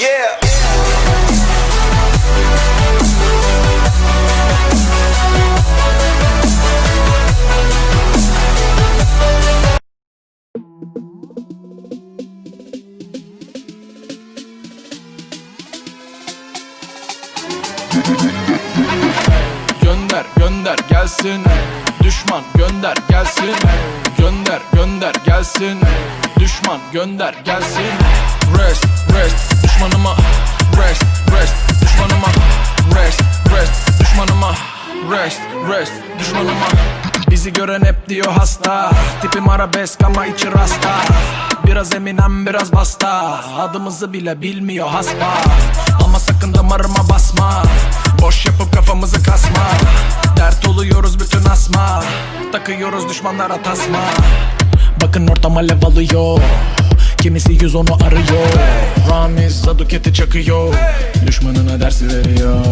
Yeah. Gönder gönder gelsin. Düşman gönder gelsin. Gönder gönder gelsin. Düşman gönder gelsin Rest rest düşmanıma. Rest rest düşmanıma. Rest rest düşmanıma. Rest rest düşmanıma. Bizi gören hep diyor hasta. Tipim arabesk ama içi rasta. Biraz eminem biraz basta. Adımızı bile bilmiyor hasba Ama sakın damarıma basma. Boş yapıp kafamızı kasma. Dert oluyoruz bütün asma. Takıyoruz düşmanlara tasma. Bakın ortam alev alıyor Kimisi yüz onu arıyor. Ramiz Zaduket'i çakıyor. Düşmanına ders veriyor.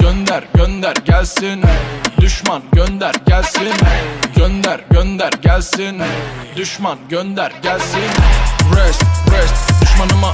Gönder gönder gelsin. Düşman gönder gelsin. Gönder gönder gelsin. Düşman gönder gelsin. Rest rest. Düşmanıma